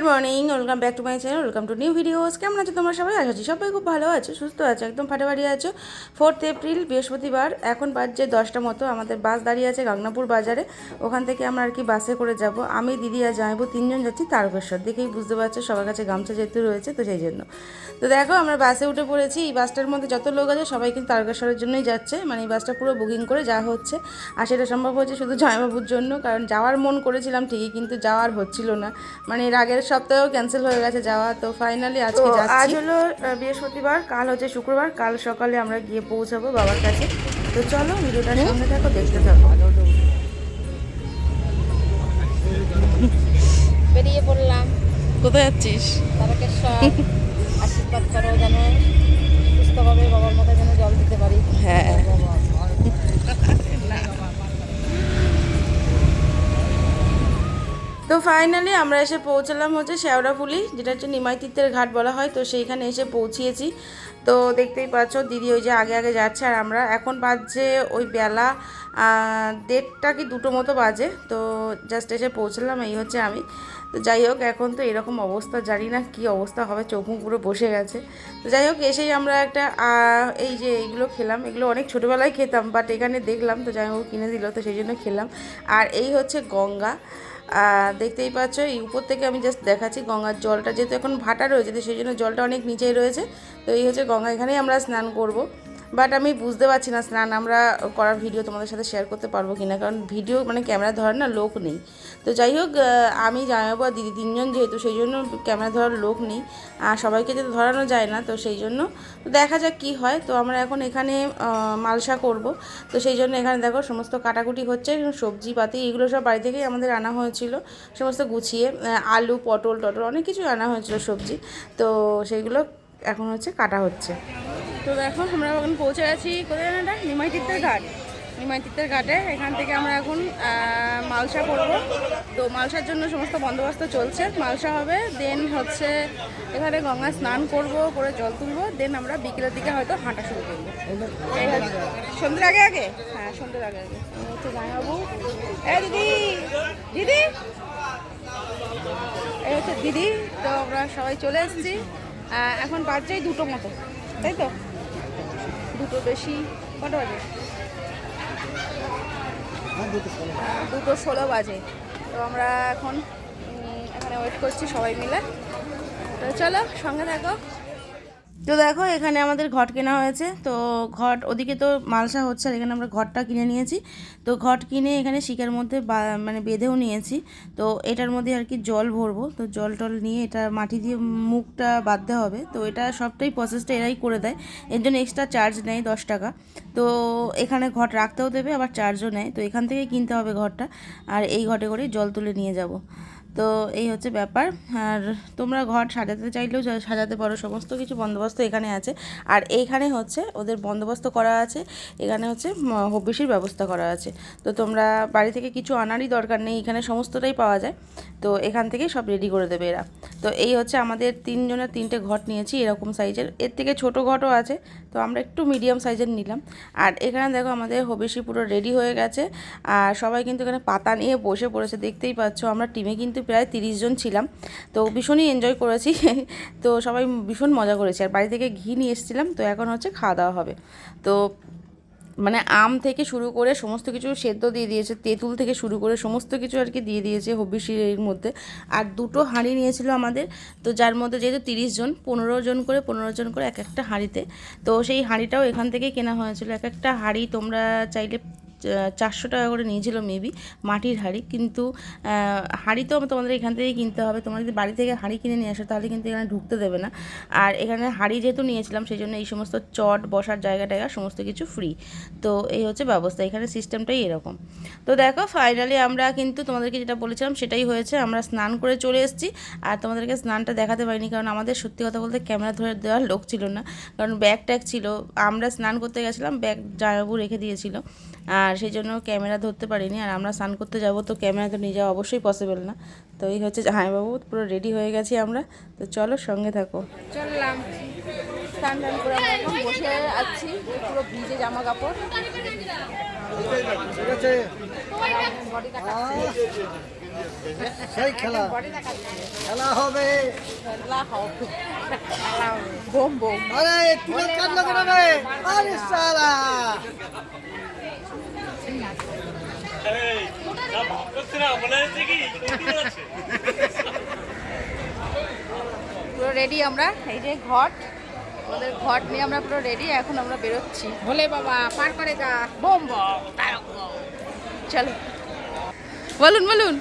Good morning welcome back to my channel welcome to new videos কেমন আছো তোমরা সবাই? আশা করছি সবাই খুব ভালো আছো, সুস্থ আছো, একদম ফাটাফাটি আছো। ফোর্থ এপ্রিল বৃহস্পতিবার, এখন বাজছে দশটা মতো, আমাদের বাস দাঁড়িয়ে আছে গাংনাপুর বাজারে। ওখান থেকে আমরা আর কি বাসে করে যাব। আমি, দিদি আর জামাইবু তিনজন যাচ্ছি তারকেশ্বর। দেখেই বুঝতে পারছ, সবার কাছে গামছা যেহেতু রয়েছে, তো সেই জন্য। তো দেখো, আমরা বাসে উঠে পড়েছি। এই বাসটার মধ্যে যত লোক আছে, সবাই কিন্তু তারকেশ্বরের জন্যই যাচ্ছে। মানে এই বাসটা পুরো বুকিং করে যা হচ্ছে। আর সেটা সম্ভব হচ্ছে শুধু জামাইবাবুর জন্য, কারণ যাওয়ার মন করেছিলাম ঠিকই, কিন্তু যাওয়ার হচ্ছিল না। মানে এর আগের সপ্তাহেও ক্যান্সেল হয়ে গেছে যাওয়া তো ফাইনালি আজকে যাচ্ছি। আজ হলো বৃহস্পতিবার কাল হচ্ছে শুক্রবার কাল সকালে আমরা গিয়ে পৌঁছাবো বাবার কাছে। তো চলো ভিডিওটার সামনে থাকো দেখতে থাকো। বেরিয়ে পড়লাম। কোথায় যাচ্ছিস? তারকেশ্বর। আশীর্বাদ করো যেন সুস্থভাবে বাবার মাথায় যেন জল দিতে পারি। হ্যাঁ। তো ফাইনালি আমরা এসে পৌঁছালাম হচ্ছে শেওড়াফুলি যেটা হচ্ছে নিমাইতিত্বের ঘাট বলা হয়। তো সেইখানে এসে পৌঁছিয়েছি। তো দেখতেই পাচ্ছ, দিদি ওই যে আগে আগে যাচ্ছে আর আমরা। এখন বাজছে ওই বেলা দেড়টা কি দুটো মতো বাজে, তো জাস্ট এসে পৌঁছলাম, এই হচ্ছে আমি। তো যাই হোক, এখন তো এরকম অবস্থা, জানি না কি অবস্থা হবে, চোখ পুরো বসে গেছে। তো যাই হোক, এসেই আমরা একটা এই যে এইগুলো খেলাম, এগুলো অনেক ছোটোবেলায় খেতাম বাট এখানে দেখলাম, তো যাই হোক, কিনে দিল, তো সেই জন্য খেলাম। আর এই হচ্ছে গঙ্গা দেখতেই পাচ্ছ, এই উপর থেকে আমি জাস্ট দেখাচ্ছি গঙ্গার জলটা, যেহেতু এখন ভাটা রয়েছে, তো সেই জন্য জলটা অনেক নিচেই রয়েছে। তো এই হচ্ছে গঙ্গা, এখানেই আমরা স্নান করব। বাট আমি বুঝতে পারছি না, স্নান আমরা করার ভিডিও তোমাদের সাথে শেয়ার করতে পারব কি না কারণ ভিডিও মানে ক্যামেরা ধরার না লোক নেই। তো যাই হোক আমি জানাব আর দিদি তিনজন যেহেতু, সেই জন্য ক্যামেরা ধরার লোক নেই। আর সবাইকে যেহেতু ধরানো যায় না, তো সেই জন্য দেখা যাক কি হয়। তো আমরা এখন এখানে মালসা করব। তো সেই জন্য এখানে দেখো সমস্ত কাটাকুটি হচ্ছে সবজি পাতি এগুলো সব বাড়ি থেকেই আমাদের আনা হয়েছিল। সমস্ত গুছিয়ে আলু, পটল, টটল অনেক কিছু আনা হয়েছিল সবজি। তো সেইগুলো এখন হচ্ছে কাটা হচ্ছে। তো দেখো, আমরা এখন পৌঁছে গেছি কোথায় এটা? নিমাই তীর্থের ঘাট। নিমাই তীর্থের ঘাটে। এখান থেকে আমরা এখন মালসা করব। তো মালসার জন্য সমস্ত বন্দোবস্ত চলছে। মালসা হবে দেন হচ্ছে এখানে গঙ্গা স্নান করব, করে জল তুলবো দেন আমরা বিকেলের দিকে হয়তো হাঁটা শুরু করব। সন্ধ্যের আগে আগে? হ্যাঁ সন্ধ্যের আগে আগে। হচ্ছে দিদি দিদি? এই হচ্ছে দিদি। তো আমরা সবাই চলে এসেছি। এখন বাজছেই দুটো মতো, তাই তো? দুটো বেশি, কটা বাজে? দুটো ষোলো বাজে। তো আমরা এখন এখানে ওয়েট করছি সবাই মিলে। তো চলো, সঙ্গে থাকো। তো দেখো, এখানে আমাদের ঘট কেনা হয়েছে। তো ঘট, ওদিকে তো মালসা হচ্ছে আর এখানে আমরা ঘরটা কিনে নিয়েছি। তো ঘট কিনে এখানে শিকার মধ্যে মানে বেঁধেও নিয়েছি। তো এটার মধ্যে আর কি জল ভরবো। তো জল টল নিয়ে এটা মাটি দিয়ে মুখটা বাঁধতে হবে। তো এটা সবটাই প্রসেসটা এরাই করে দেয়। এর জন্য এক্সট্রা চার্জ নেয় দশ টাকা। তো এখানে ঘট রাখতেও দেবে, আবার চার্জও নেয়। তো এখান থেকেই কিনতে হবে ঘরটা আর এই ঘটে করেই জল তুলে নিয়ে যাব। তো এই হচ্ছে ব্যাপার। আর তোমরা ঘর সাজাতে চাইলেও সাজাতে পারো, সমস্ত কিছু বন্দোবস্ত এখানে আছে। আর এইখানে হচ্ছে ওদের বন্দোবস্ত করা আছে, এখানে হচ্ছে ম- ব্যবস্থা করা আছে। তো তোমরা বাড়ি থেকে কিছু আনারই দরকার নেই, এখানে সমস্তটাই পাওয়া যায়। তো এখান থেকে সব রেডি করে দেবে এরা। তো এই হচ্ছে আমাদের তিনজনের তিনটে ঘট নিয়েছি এরকম সাইজের এর থেকে ছোট ঘটও আছে, তো আমরা একটু মিডিয়াম সাইজের নিলাম। আর এখানে দেখো আমাদের হবিষি পুরো রেডি হয়ে গেছে। আর সবাই কিন্তু এখানে পাতা নিয়ে বসে পড়েছে, দেখতেই পাচ্ছ। আমরা টিমে কিন্তু প্রায় তিরিশ জন ছিলাম। তো ভীষণই এনজয় করেছি। তো সবাই ভীষণ মজা করেছি। আর বাড়ি থেকে ঘি নিয়ে এসেছিলাম। তো এখন হচ্ছে খাওয়া দাওয়া হবে। তো মানে আম থেকে শুরু করে সমস্ত কিছু সেদ্ধ দিয়ে দিয়েছে। তেঁতুল থেকে শুরু করে সমস্ত কিছু আর কি দিয়ে দিয়েছে হবিষির মধ্যে। আর দুটো হাঁড়ি নিয়েছিল আমাদের। তো যার মধ্যে যেহেতু তিরিশ জন, পনেরো জন করে, পনেরো জন করে এক একটা হাঁড়িতে। তো সেই হাঁড়িটাও এখান থেকে কেনা হয়েছিল। এক একটা হাঁড়ি তোমরা চাইলে চারশো টাকা করে নিয়েছিল মেবি মাটির হাঁড়ি। কিন্তু হাঁড়ি তো তোমাদের এখান থেকেই কিনতে হবে। তোমরা যদি বাড়ি থেকে হাঁড়ি কিনে নিয়ে আসো, তাহলে কিন্তু এখানে ঢুকতে দেবে না। আর এখানে হাঁড়ি যেহেতু নিয়েছিলাম সেই জন্য এই সমস্ত চট, বসার জায়গা টায়গা সমস্ত কিছু ফ্রি তো এই হচ্ছে ব্যবস্থা। এখানে সিস্টেমটাই এরকম। তো দেখো ফাইনালি আমরা কিন্তু তোমাদেরকে যেটা বলেছিলাম, সেটাই হয়েছে। আমরা স্নান করে চলে এসেছি। আর তোমাদেরকে স্নানটা দেখাতে পারিনি, কারণ আমাদের সত্যি কথা বলতে ক্যামেরা ধরে দেওয়ার লোক ছিল না। কারণ ব্যাগ ট্যাগ ছিল। আমরা স্নান করতে গেছিলাম ব্যাগ জামাবু রেখে দিয়েছিল। আর সেই জন্য ক্যামেরা ধরতে পারিনি আর আমরা স্নান করতে যাব তো ক্যামেরা তো নিয়ে যাওয়া অবশ্যই পসিবল না। তো এই হচ্ছে জামাইবাবু পুরো রেডি হয়ে গেছি আমরা। তো চলো সঙ্গে থাকো। চললাম। স্নান টান করে আমরা এখন বসে আছি পুরো ভিজে জামা কাপড়। সেই খেলা। খেলা হবে। বোম বোম আরে তুলে কান্দ করে আরে সালা। পুরো রেডি আমরা এই যে ঘট। আমাদের ঘট নিয়ে আমরা পুরো রেডি এখন আমরা বেরোচ্ছি। ভোলে বাবা পার করে যা। বোম। চলো। বলুন বলুন।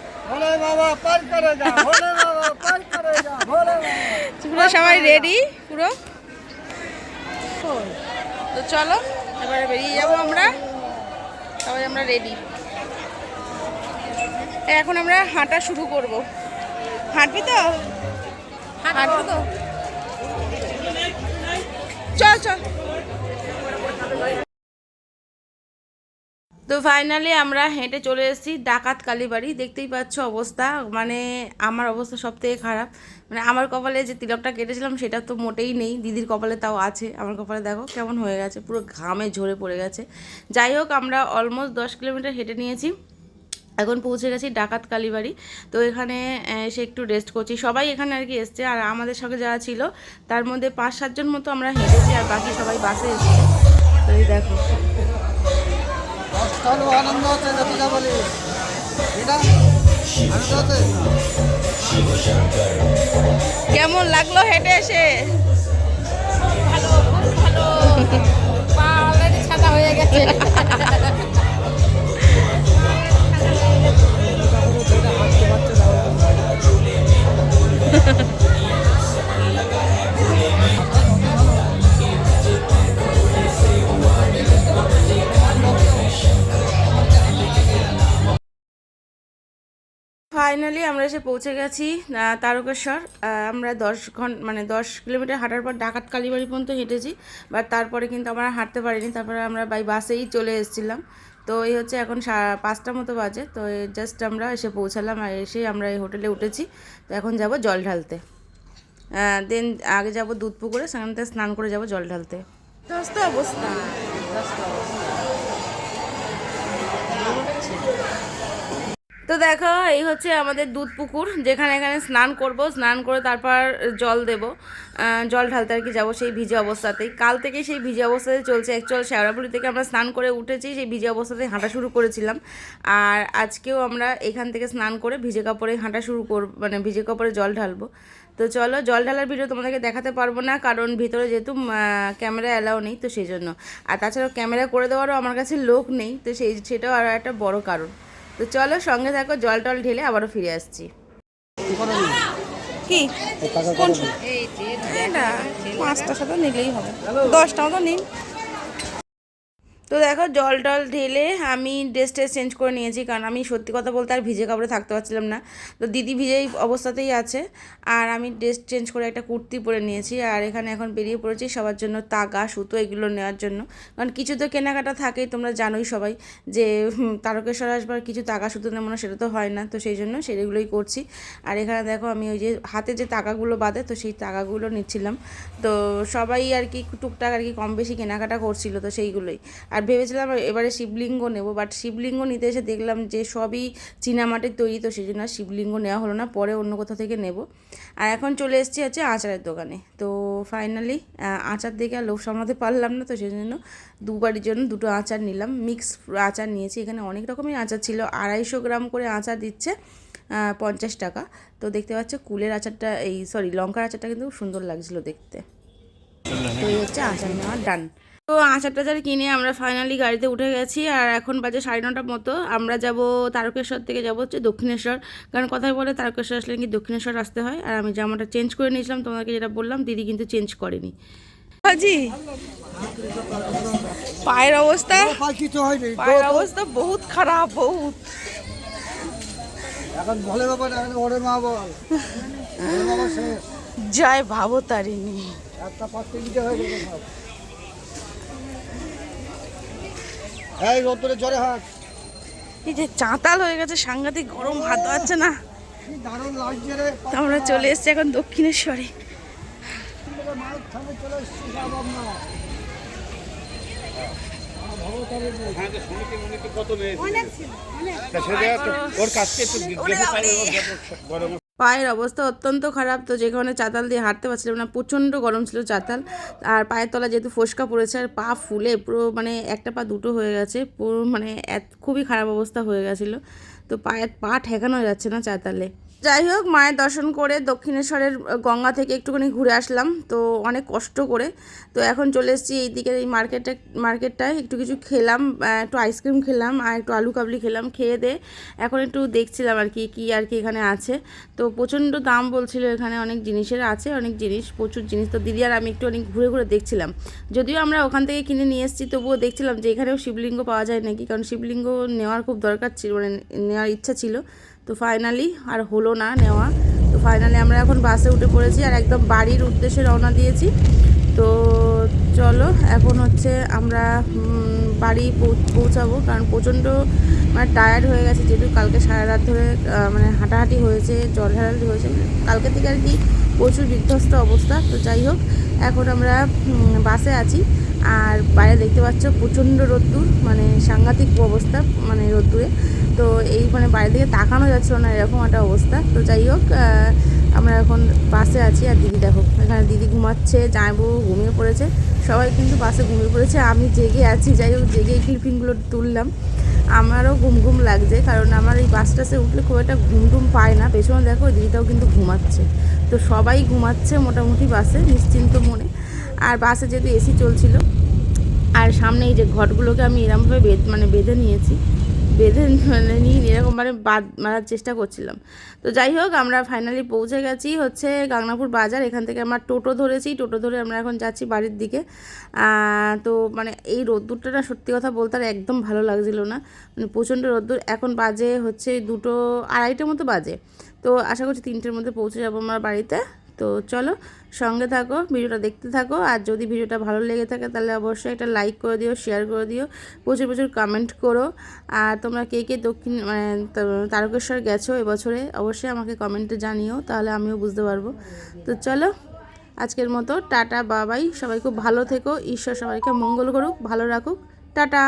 বাবা পার করে যা ভোলে বাবা পার করে যা ভোলে বাবা। পুরো সবাই রেডি পুরো? তো চলো এবারে বেরিয়ে যাব আমরা। সবাই আমরা রেডি এখন আমরা হাঁটা শুরু করব। হাঁটবি তো? হাঁটবো তো? চল চল। তো ফাইনালি আমরা হেঁটে চলে এসেছি ডাকাত কালীবাড়ি। দেখতেই পাচ্ছ অবস্থা। মানে আমার অবস্থা সব থেকে খারাপ। মানে আমার কপালে যে তিলকটা কেটেছিলাম সেটা তো মোটেই নেই। দিদির কপালে তাও আছে। আমার কপালে দেখো কেমন হয়ে গেছে। পুরো ঘামে ঝরে পড়ে গেছে। যাই হোক, আমরা অলমোস্ট দশ কিলোমিটার হেঁটে নিয়েছি। এখন পৌঁছে গেছি ডাকাত কালীবাড়ি। তো এখানে এসে একটু রেস্ট করছি। সবাই এখানে আর কি এসছে। আর আমাদের সঙ্গে যারা ছিল, তার মধ্যে পাঁচ সাতজন মতো আমরা হেঁটেছি। আর বাকি সবাই বাসে এসছে। তো এই দেখো। চলো আনন্দ হচ্ছে যত যা বলি। এটা আনন্দ হচ্ছে। কেমন লাগল হেঁটে এসে? পা অলরেডি ছাতা হয়ে গেছে। ফাইনালি আমরা এসে পৌঁছে গেছি তারকেশ্বর। আমরা দশ ঘণ্টা মানে দশ কিলোমিটার হাঁটার পর ডাকাত কালীবাড়ি পর্যন্ত হেঁটেছি বাট তারপরে কিন্তু আমরা হাঁটতে পারিনি। তারপরে আমরা বাই বাসেই চলে এসেছিলাম। তো এই হচ্ছে এখন সা- পাঁচটা মতো বাজে তো জাস্ট আমরা এসে পৌঁছালাম আর এসে আমরা এই হোটেলে উঠেছি। তো এখন যাব জল ঢালতে। দেন আগে যাব দুধ পুকুরে সেখান থেকে স্নান করে যাব জল ঢালতে। দশটা অবস্থা। তো দেখো, এই হচ্ছে আমাদের দুধ পুকুর, যেখানে এখানে স্নান করব। স্নান করে তারপর জল দেব। জল ঢালতে আর কি যাব সেই ভিজে অবস্থাতেই। কাল থেকে সেই ভিজে অবস্থাতে চলছে অ্যাকচুয়াল শেওড়াপুরি থেকে আমরা স্নান করে উঠেছি, সেই ভিজে অবস্থাতে হাঁটা শুরু করেছিলাম। আর আজকেও আমরা এখান থেকে স্নান করে ভিজে কাপড়ে হাঁটা শুরু কর মানে ভিজে কাপড়ে জল ঢালবো। তো চলো, জল ঢালার ভিডিও তোমাদেরকে দেখাতে পারব না, কারণ ভিতরে যেহেতু ক্যামেরা অ্যালাও নেই, তো সেই জন্য। আর তাছাড়াও ক্যামেরা করে দেওয়ারও আমার কাছে লোক নেই, তো সেই, সেটাও আরও একটা বড় কারণ। তো চলো সঙ্গে থাকো জল টল ঢেলে আবারও ফিরে আসছি। কি? কোন এই যে এটা পাঁচটা সাথে নিলেই হবে। দশটা মতো নিন। তো দেখো জল টল ঢেলে আমি ড্রেস ট্রেস চেঞ্জ করে নিয়েছি, কারণ আমি সত্যি কথা বলতে আর ভিজে কাপড়ে থাকতে পারছিলাম না। তো দিদি ভিজেই অবস্থাতেই আছে, আর আমি ড্রেস চেঞ্জ করে একটা কুর্তি পরে নিয়েছি, আর এখানে এখন বেরিয়ে পড়েছি সবার জন্য তাগা, সুতো এগুলো নেওয়ার জন্য। কারণ কিছু তো কেনাকাটা থাকেই, তোমরা জানোই সবাই যে তারকেশ্বর আসবার কিছু তাগা, সুতো নেব না সেটা তো হয় না, তো সেই জন্য সেগুলোই করছি। আর এখানে দেখো আমি ওই যে হাতে যে তাগাগুলো বাঁধে, তো সেই তাগাগুলো নিচ্ছিলাম। তো সবাই আর কি টুকটাক আর কি কম বেশি কেনাকাটা করছিল, তো সেইগুলোই। আর ভেবেছিলাম এবারে শিবলিঙ্গ নেব বাট শিবলিঙ্গ নিতে এসে দেখলাম যে সবই চীনামাটির তৈরি, তো সেই জন্য আর শিবলিঙ্গ নেওয়া হলো না, পরে অন্য কোথাও থেকে নেব। আর এখন চলে এসেছি হচ্ছে আচারের দোকানে। তো ফাইনালি আচার দেখে আর লোভ সামলাতে পারলাম না, তো সেই জন্য দুবারের জন্য দুটো আচার নিলাম। মিক্স আচার নিয়েছি, এখানে অনেক রকমের আচার ছিল, আড়াইশো গ্রাম করে আচার দিচ্ছে পঞ্চাশ টাকা। তো দেখতে পাচ্ছ কুলের আচারটা, এই সরি লঙ্কার আচারটা কিন্তু সুন্দর লাগছিল দেখতে। তো এই হচ্ছে আচার নেওয়া ডান তো আচার টাচার কিনে আমরা ফাইনালি গাড়িতে উঠে গেছি আর এখন বাজে সাড়ে নটার মতো। আমরা যাব তারকেশ্বর থেকে যাব হচ্ছে দক্ষিণেশ্বর। কারণ কথায় বলে তারকেশ্বর আসলে কি দক্ষিণেশ্বর আসতে হয়। আর আমি জামাটা চেঞ্জ করে নিয়েছিলাম তোমাকে যেটা বললাম দিদি কিন্তু চেঞ্জ করেনি। হাজি পায়ের অবস্থা? পায়ের অবস্থা বহুত খারাপ বহুত। এখন ভোলে বাবা ওরে মা বল। ওরে বাবা শেষ। জয় ভাবো তারিণী। একটা কেজিতে হয়ে গেছে সব এই রোদ্দুরে জ্বরে হাট। এই যে চাঁতাল হয়ে গেছে সাংঘাতিক গরম হাত পাচ্ছে না। আমরা চলে এসেছি এখন দক্ষিণেশ্বরে। আমরা ওর কাছকে একটু জিজ্ঞাসা করে গরম পায়ের অবস্থা অত্যন্ত খারাপ। তো যে কারণে চাতাল দিয়ে হাঁটতে পারছিলাম না, প্রচণ্ড গরম ছিল চাতাল। আর পায়ের তলা যেহেতু ফোসকা পড়েছে আর পা ফুলে, পুরো মানে একটা পা দুটো হয়ে গেছে, পুরো মানে খুবই খারাপ অবস্থা হয়ে গেছিল। তো পায়ের পা ঠেকানো যাচ্ছে না চাতালে। যাই হোক, মায়ের দর্শন করে দক্ষিণেশ্বরের গঙ্গা থেকে একটুখানি ঘুরে আসলাম। তো অনেক কষ্ট করে। তো এখন চলে এসেছি এই দিকের এই মার্কেটে মার্কেটটায় একটু কিছু খেলাম একটু আইসক্রিম খেলাম, আর একটু আলু কাবলি খেলাম, খেয়ে দে। এখন একটু দেখছিলাম আর কি, কী আর কি এখানে আছে। তো প্রচণ্ড দাম বলছিল এখানে অনেক জিনিসের, আছে অনেক জিনিস, প্রচুর জিনিস। তো দিদি আর আমি একটু অনেক ঘুরে ঘুরে দেখছিলাম। যদিও আমরা ওখান থেকে কিনে নিয়ে এসেছি, তবুও দেখছিলাম যে এখানেও শিবলিঙ্গ পাওয়া যায় নাকি? কারণ শিবলিঙ্গ নেওয়ার খুব দরকার ছিল মানে নেওয়ার ইচ্ছা ছিল। তো ফাইনালি আর হলো না নেওয়া। তো ফাইনালি আমরা এখন বাসে উঠে পড়েছি আর একদম বাড়ির উদ্দেশ্যে রওনা দিয়েছি। তো চলো, এখন হচ্ছে আমরা বাড়ি পৌঁছাবো। কারণ প্রচণ্ড মানে টায়ার্ড হয়ে গেছে, যেহেতু কালকে সারা রাত ধরে মানে হাঁটাহাঁটি হয়েছে, জল ঢালাঢালি হয়েছে। কালকে থেকে আর কি প্রচুর বিধ্বস্ত অবস্থা। তো যাই হোক, এখন আমরা বাসে আছি। আর বাইরে দেখতে পাচ্ছ প্রচণ্ড রোদ্দুর মানে সাংঘাতিক অবস্থা মানে রোদ্দুরে। তো এই মানে বাইরে থেকে তাকানো যাচ্ছিল না, এরকম একটা অবস্থা। তো যাই হোক আমরা এখন বাসে আছি আর দিদি দেখো, এখানে দিদি ঘুমাচ্ছে জামাইবু ঘুমিয়ে পড়েছে, সবাই কিন্তু বাসে ঘুমিয়ে পড়েছে, আমি জেগে আছি, যাই হোক, জেগে ক্লিপিংগুলো তুললাম। আমারও ঘুম ঘুম লাগছে, কারণ আমার এই বাস টাসে উঠলে খুব একটা ঘুম টুম পায় না, পেছনে দেখো দিদিটাও কিন্তু ঘুমাচ্ছে। তো সবাই ঘুমাচ্ছে মোটামুটি বাসে, নিশ্চিন্ত মনে। আর বাসে যেহেতু এসি চলছিল, আর সামনে এই যে ঘটগুলোকে আমি এরমভাবে বেদ মানে বেঁধে নিয়েছি, বেঁধে মানে নিয়ে এরকমভাবে বাদ মারার চেষ্টা করছিলাম। তো যাই হোক, আমরা ফাইনালি পৌঁছে গেছি হচ্ছে গাংনাপুর বাজার, এখান থেকে আমরা টোটো ধরেছি, টোটো ধরে আমরা এখন যাচ্ছি বাড়ির দিকে। তো মানে এই রোদ্দুরটা না সত্যি কথা বলতে আর একদম ভালো লাগছিল না মানে প্রচণ্ড রোদ্দুর। এখন বাজে হচ্ছে দুটো, আড়াইটের মতো বাজে। তো আশা করছি তিনটের মধ্যে পৌঁছে যাব আমার বাড়িতে। তো চলো সঙ্গে থাকো, ভিডিওটা দেখতে থাকো। আর যদি ভিডিওটা ভালো লেগে থাকে তাহলে অবশ্যই একটা লাইক করে দিও শেয়ার করে দিও, প্রচুর প্রচুর কমেন্ট করো। আর তোমরা কে কে দক্ষিণ মানে তারকেশ্বর গেছো এবছরে, অবশ্যই আমাকে কমেন্টে জানিও, তাহলে আমিও বুঝতে পারব। তো চলো, আজকের মতো টাটা বাবাই সবাই খুব ভালো থেকো, ঈশ্বর সবাইকে মঙ্গল করুক, ভালো রাখুক। টাটা!